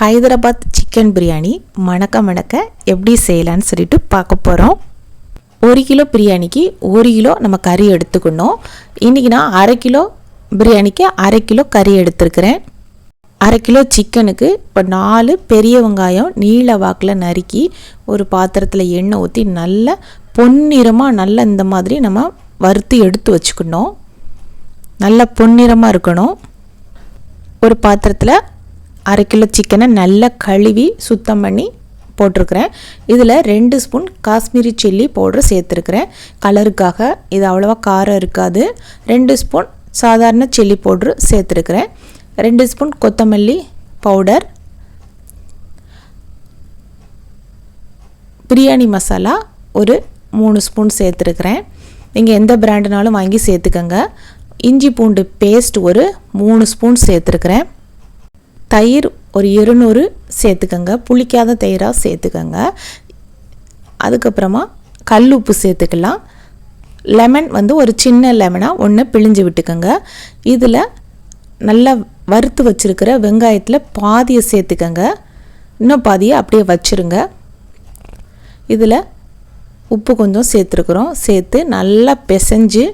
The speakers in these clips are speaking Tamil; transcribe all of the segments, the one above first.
ஹைதராபாத் சிக்கன் பிரியாணி. மணக்க மணக்க எப்படி செய்யலான்னு சொல்லிட்டு பார்க்க போகிறோம் ஒரு கிலோ பிரியாணிக்கு ஒரு கிலோ நம்ம கறி எடுத்துக்கணும். இன்றைக்கி நான் அரை கிலோ பிரியாணிக்கு அரை கிலோ கறி எடுத்துருக்கிறேன். அரை கிலோ சிக்கனுக்கு இப்போ நாலு பெரிய வெங்காயம் நீல வாக்கில் நறுக்கி ஒரு பாத்திரத்தில் எண்ணெய் ஊற்றி நல்ல பொன்னிறமாக நல்ல இந்த மாதிரி நம்ம வறுத்து எடுத்து வச்சுக்கணும். நல்ல பொன்னிறமாக இருக்கணும். ஒரு பாத்திரத்தில் அரை கிலோ சிக்கனை நல்லா கழுவி சுத்தம் பண்ணி போட்டிருக்கிறேன். இதில் ரெண்டு ஸ்பூன் காஷ்மீரி சில்லி பவுடர் சேர்த்துருக்கிறேன். கலருக்காக இது அவ்வளோவா காரம் இருக்காது. ரெண்டு ஸ்பூன் சாதாரண சில்லி பவுட்ரு சேர்த்துருக்கிறேன். ரெண்டு ஸ்பூன் கொத்தமல்லி பவுடர். பிரியாணி மசாலா ஒரு மூணு ஸ்பூன் சேர்த்துருக்குறேன். நீங்கள் எந்த பிராண்டுனாலும் வாங்கி சேர்த்துக்கோங்க. இஞ்சி பூண்டு பேஸ்ட் ஒரு மூணு ஸ்பூன் சேர்த்துருக்குறேன். தயிர் ஒரு இருநூறு சேர்த்துக்கோங்க. புளிக்காத தயிராக சேர்த்துக்கோங்க. அதுக்கப்புறமா கல் உப்பு சேர்த்துக்கலாம். லெமன் வந்து ஒரு சின்ன லெமனாக ஒன்று பிழிஞ்சு விட்டுக்கோங்க. இதில் நல்லா வறுத்து வச்சுருக்கிற வெங்காயத்தில் பாதியை சேர்த்துக்கோங்க. இன்னும் பாதியை அப்படியே வச்சுருங்க. இதில் உப்பு கொஞ்சம் சேர்த்துருக்குறோம். சேர்த்து நல்லா பிசைஞ்சு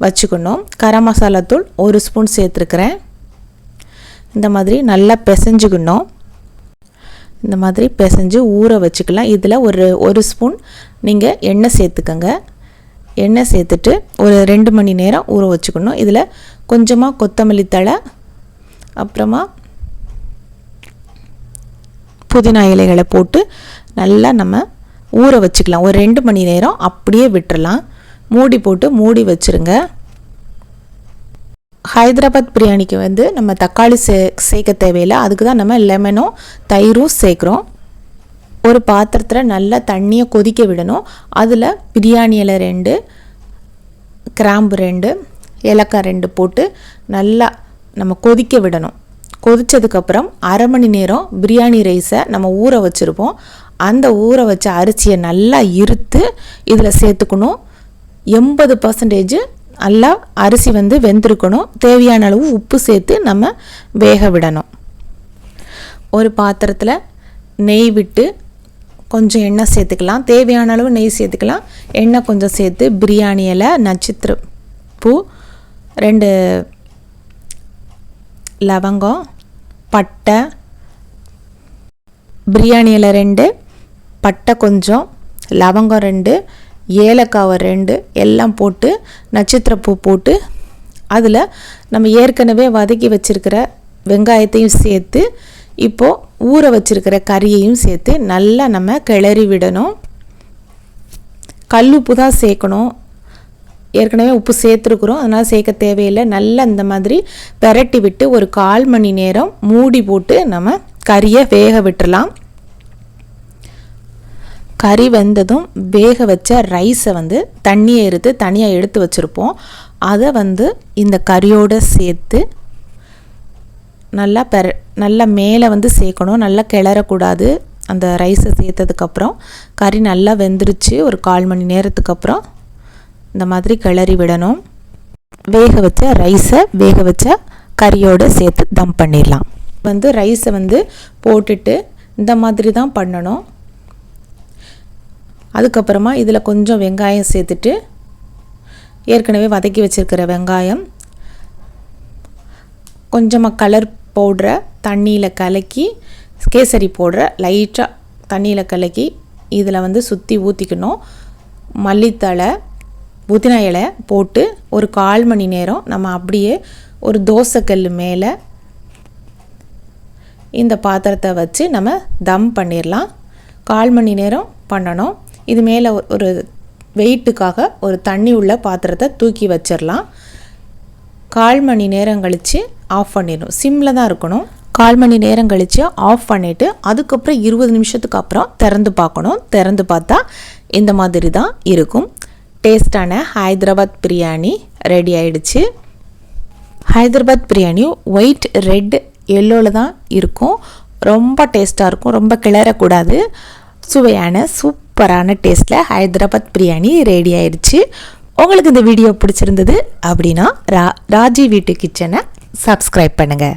வச்சுக்கணும். கரம் மசாலா தூள் ஒரு ஸ்பூன் சேர்த்துருக்குறேன். இந்த மாதிரி நல்லா பிசைஞ்சுக்கணும். இந்த மாதிரி பிசைஞ்சு ஊற வச்சுக்கலாம். இதில் ஒரு ஒரு ஸ்பூன் நீங்கள் எண்ணெய் சேர்த்துக்கோங்க. எண்ணெய் சேர்த்துட்டு ஒரு ரெண்டு மணி நேரம் ஊற வச்சுக்கணும். இதில் கொஞ்சமாக கொத்தமல்லி தழை அப்புறமா புதினா இலைகளை போட்டு நல்லா நம்ம ஊற வச்சுக்கலாம். ஒரு ரெண்டு மணி நேரம் அப்படியே விட்டுறலாம். மூடி போட்டு மூடி வச்சுருங்க. ஹைதராபாத் பிரியாணிக்கு வந்து நம்ம தக்காளி சே சேர்க்க தேவையில்லை. அதுக்கு தான் நம்ம லெமனும் தயிரும் சேர்க்குறோம். ஒரு பாத்திரத்தில் நல்லா தண்ணியை கொதிக்க விடணும். அதில் பிரியாணி இலை ரெண்டு கிராம்பு ரெண்டு ஏலக்காய் ரெண்டு போட்டு நல்லா நம்ம கொதிக்க விடணும். கொதித்ததுக்கப்புறம் அரை மணி நேரம் பிரியாணி ரைஸை நம்ம ஊற வச்சுருப்போம். அந்த ஊற வச்ச அரிசியை நல்லா இருத்து இதில் சேர்த்துக்கணும். எண்பது பர்சன்டேஜ் நல்லா அரிசி வந்து வெந்திருக்கணும். தேவையான அளவு உப்பு சேர்த்து நம்ம வேக விடணும். ஒரு பாத்திரத்தில் நெய் விட்டு கொஞ்சம் எண்ணெய் சேர்த்துக்கலாம். தேவையான அளவு நெய் சேர்த்துக்கலாம். எண்ணெய் கொஞ்சம் சேர்த்து பிரியாணி இலை நட்சத்திர பூ ரெண்டு லவங்கம் பட்டை பிரியாணி இலை ரெண்டு பட்டை கொஞ்சம் லவங்கம் ரெண்டு ஏலக்காவை ரெண்டு எல்லாம் போட்டு நட்சத்திரப்பூ போட்டு அதில் நம்ம ஏற்கனவே வதக்கி வச்சுருக்கிற வெங்காயத்தையும் சேர்த்து இப்போது ஊற வச்சுருக்கிற கறியையும் சேர்த்து நல்லா நம்ம கிளறி விடணும். கல் உப்பு தான் சேர்க்கணும். ஏற்கனவே உப்பு சேர்த்துருக்குறோம். அதனால் சேர்க்க தேவையில்லை. நல்லா இந்த மாதிரி பெரட்டி விட்டு ஒரு கால் மணி நேரம் மூடி போட்டு நம்ம கறியை வேக விட்டுறலாம். கறி வெந்ததும் வேக வச்ச ரைஸை வந்து தண்ணியை எடுத்து தனியாக எடுத்து வச்சுருப்போம். அதை வந்து இந்த கறியோடு சேர்த்து நல்லா பெர நல்லா மேலே வந்து சேர்க்கணும். நல்லா கிளறக்கூடாது அந்த ரைஸை சேர்த்ததுக்கப்புறம் கறி நல்லா வெந்துருச்சு ஒரு கால் மணி நேரத்துக்கு அப்புறம். இந்த மாதிரி கிளறி விடணும். வேக வச்ச ரைஸை வேக வச்ச கறியோடு சேர்த்து தம் பண்ணிடலாம். வந்து ரைஸை வந்து போட்டுட்டு இந்த மாதிரி தான் பண்ணணும். அதுக்கப்புறமா இதில் கொஞ்சம் வெங்காயம் சேர்த்துட்டு ஏற்கனவே வதக்கி வச்சுருக்கிற வெங்காயம் கொஞ்சமாக கலர் பவுட்ரை தண்ணியில் கலக்கி கேசரி பவுட்ரை லைட்டாக தண்ணியில் கலக்கி இதில் வந்து சுற்றி ஊற்றிக்கணும் மல்லித்தழை புதின இலை போட்டு ஒரு கால் மணி நேரம் நம்ம அப்படியே ஒரு தோசைக்கல் மேலே இந்த பாத்திரத்தை வச்சு நம்ம தம் பண்ணிடலாம் கால் மணி நேரம் பண்ணணும். இது மேலே ஒரு வெயிட்டுக்காக ஒரு தண்ணி உள்ள பாத்திரத்தை தூக்கி வச்சிடலாம் கால் மணி நேரம் கழித்து ஆஃப் பண்ணிடணும். சிம்மில் தான் இருக்கணும். கால் மணி நேரம் கழித்து ஆஃப் பண்ணிவிட்டு அதுக்கப்புறம் இருபது நிமிஷத்துக்கு அப்புறம் திறந்து பார்க்கணும். திறந்து பார்த்தா இந்த மாதிரி தான் இருக்கும். டேஸ்டான ஹைதராபாத் பிரியாணி ரெடி ஆயிடுச்சு. ஹைதராபாத் பிரியாணி ஒயிட் ரெட் எல்லோவில் தான் இருக்கும். ரொம்ப டேஸ்ட்டாக இருக்கும். ரொம்ப கிளறக்கூடாது. சுவையான சூப் சூப்பரான டேஸ்ட்டில் ஹைதராபாத் பிரியாணி ரெடி ஆயிடுச்சு உங்களுக்கு இந்த வீடியோ பிடிச்சிருந்தது அப்படின்னா ரா ராஜி வீட்டு கிச்சனை சப்ஸ்கிரைப் பண்ணுங்கள்